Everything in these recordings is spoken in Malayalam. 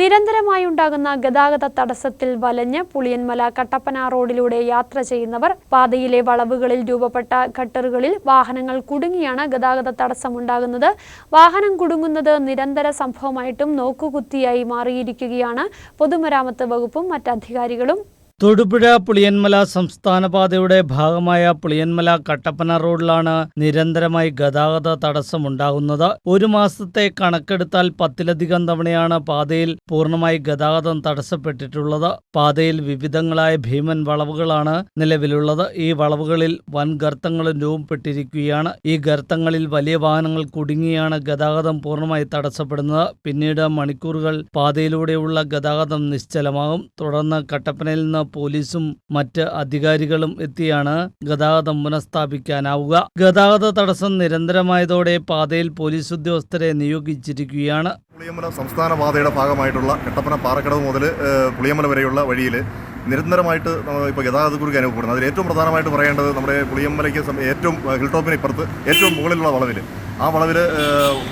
നിരന്തരമായി ഉണ്ടാകുന്ന ഗതാഗത തടസ്സത്തിൽ വലഞ്ഞ് പുളിയന്മല കട്ടപ്പന റോഡിലൂടെ യാത്ര ചെയ്യുന്നവർ പാതയിലെ വളവുകളിൽ രൂപപ്പെട്ട ഘട്ടറുകളിൽ വാഹനങ്ങൾ കുടുങ്ങിയാണ് ഗതാഗത തടസ്സമുണ്ടാകുന്നത്. വാഹനം കുടുങ്ങുന്നത് നിരന്തര സംഭവമായിട്ടും നോക്കുകുത്തിയായി മാറിയിരിക്കുകയാണ്. പൊതുമരാമത്ത് വകുപ്പും മറ്റധികാരികളും തൊടുപുഴ പുളിയന്മല സംസ്ഥാനപാതയുടെ ഭാഗമായ പുളിയന്മല കട്ടപ്പന റോഡിലാണ് നിരന്തരമായി ഗതാഗത തടസ്സമുണ്ടാകുന്നത്. ഒരു മാസത്തെ കണക്കെടുത്താൽ പത്തിലധികം തവണയാണ് പാതയിൽ പൂർണമായി ഗതാഗതം തടസ്സപ്പെട്ടിട്ടുള്ളത്. പാതയിൽ വിവിധങ്ങളായ ഭീമൻ വളവുകളാണ് നിലവിലുള്ളത്. ഈ വളവുകളിൽ വൻ ഗർത്തങ്ങളും രൂപപ്പെട്ടിരിക്കുകയാണ്. ഈ ഗർത്തങ്ങളിൽ വലിയ വാഹനങ്ങൾ കുടുങ്ങിയാണ് ഗതാഗതം പൂർണമായി തടസ്സപ്പെടുന്നത്. പിന്നീട് മണിക്കൂറുകൾ പാതയിലൂടെയുള്ള ഗതാഗതം നിശ്ചലമാകും. തുടർന്ന് കട്ടപ്പനയിൽ നിന്ന് പോലീസും മറ്റ് അധികാരികളും എത്തിയാണ് ഗതാഗതം പുനഃസ്ഥാപിക്കാനാവുക. ഗതാഗത തടസ്സം നിരന്തരമായതോടെ പാതയിൽ പോലീസ് ഉദ്യോഗസ്ഥരെ നിയോഗിച്ചിരിക്കുകയാണ്. പുളിയമല സംസ്ഥാന പാതയുടെ ഭാഗമായിട്ടുള്ള കട്ടപ്പന പാറക്കടവ് മുതൽ പുളിയമല വരെയുള്ള വഴിയിൽ നിരന്തരമായിട്ട് ഇപ്പോൾ ഗതാഗത കുറുക്ക് അനുഭവപ്പെടുന്നത് അതിൽ ഏറ്റവും പ്രധാനമായിട്ട് പറയേണ്ടത് നമ്മുടെ പുളിയമ്പലയ്ക്ക് ഏറ്റവും ഹിൽ ടോപ്പിന് ഇപ്പുറത്ത് ഏറ്റവും മുകളിലുള്ള വളവിൽ ആ വളവിൽ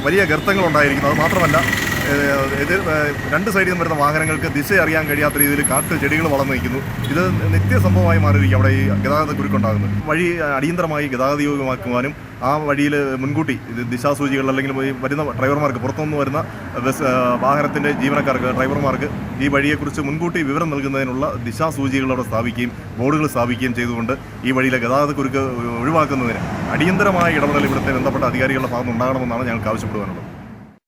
വലിയ ഗർത്തങ്ങൾ ഉണ്ടായിരിക്കുന്നു അത് മാത്രമല്ല എതിർ രണ്ട് സൈഡിൽ നിന്ന് വരുന്ന വാഹനങ്ങൾക്ക് ദിശ അറിയാൻ കഴിയാത്ത രീതിയിൽ കാട്ട് ചെടികൾ വളർന്നു നിൽക്കുന്നു. ഇത് നിത്യ സംഭവമായി മാറിയിരിക്കും അവിടെ ഈ ഗതാഗത കുരുക്കുണ്ടാകുന്നത്. വഴി അടിയന്തരമായി ഗതാഗതയോഗ്യമാക്കുവാനും ആ വഴിയിൽ മുൻകൂട്ടി ദിശാസൂചികൾ അല്ലെങ്കിൽ വരുന്ന ഡ്രൈവർമാർക്ക് പുറത്തുനിന്ന് വരുന്ന ബസ് വാഹനത്തിന്റെ ജീവനക്കാർക്ക് ഡ്രൈവർമാർക്ക് ഈ വഴിയെക്കുറിച്ച് മുൻകൂട്ടി വിവരം നൽകുന്നതിനുള്ള ദിശാസൂചികൾ അവിടെ സ്ഥാപിക്കുകയും ബോർഡുകൾ സ്ഥാപിക്കുകയും ചെയ്തുകൊണ്ട് ഈ വഴിയിലെ ഗതാഗതക്കുരുക്ക് ഒഴിവാക്കുന്നതിന് അടിയന്തരമായ ഇടപെടൽ ഇവിടുത്തെ ബന്ധപ്പെട്ട അധികാരികളുടെ ഭാഗത്തുനിന്ന് ഉണ്ടാകണമെന്നാണ് ഞങ്ങൾക്ക് ആവശ്യപ്പെടുവാനുള്ളത്.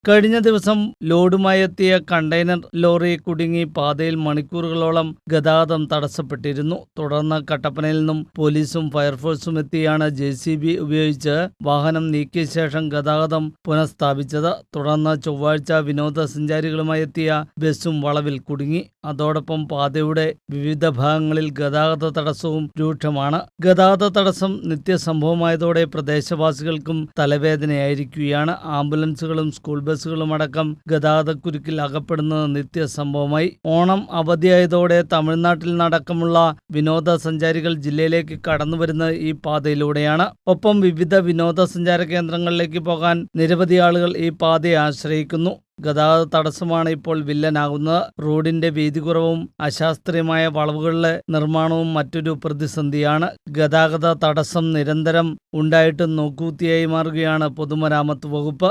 കഴിഞ്ഞ ദിവസം ലോഡുമായി എത്തിയ കണ്ടെയ്നർ ലോറി കുടുങ്ങി പാതയിൽ മണിക്കൂറുകളോളം ഗതാഗതം തടസ്സപ്പെട്ടിരുന്നു. തുടർന്ന് കട്ടപ്പനയിൽ നിന്നും പോലീസും ഫയർഫോഴ്സും എത്തിയാണ് ജെ ഉപയോഗിച്ച് വാഹനം നീക്കിയ ശേഷം ഗതാഗതം പുനഃസ്ഥാപിച്ചത്. തുടർന്ന് ചൊവ്വാഴ്ച വിനോദസഞ്ചാരികളുമായി എത്തിയ ബസ്സും വളവിൽ കുടുങ്ങി. അതോടൊപ്പം പാതയുടെ വിവിധ ഭാഗങ്ങളിൽ ഗതാഗത തടസ്സവും രൂക്ഷമാണ്. ഗതാഗത തടസ്സം നിത്യസംഭവമായതോടെ പ്രദേശവാസികൾക്കും തലവേദനയായിരിക്കുകയാണ്. ആംബുലൻസുകളും സ്കൂൾ ബസ്സുകളും അടക്കം ഗതാഗതക്കുരുക്കിൽ അകപ്പെടുന്നത് നിത്യസംഭവമായി. ഓണം അവധിയായതോടെ തമിഴ്നാട്ടിൽ നടക്കമുള്ള വിനോദസഞ്ചാരികൾ ജില്ലയിലേക്ക് കടന്നുവരുന്നത് ഈ പാതയിലൂടെയാണ്. ഒപ്പം വിവിധ വിനോദസഞ്ചാര കേന്ദ്രങ്ങളിലേക്ക് പോകാൻ നിരവധി ആളുകൾ ഈ പാതയെ ആശ്രയിക്കുന്നു. ഗതാഗത തടസ്സമാണ് ഇപ്പോൾ വില്ലനാകുന്നത്. റോഡിന്റെ വീതി കുറവും അശാസ്ത്രീയമായ വളവുകളിലെ നിർമ്മാണവും മറ്റൊരു പ്രതിസന്ധിയാണ്. ഗതാഗത തടസ്സം നിരന്തരം ഉണ്ടായിട്ടും നോക്കൂത്തിയായി മാറുകയാണ് പൊതുമരാമത്ത് വകുപ്പ്.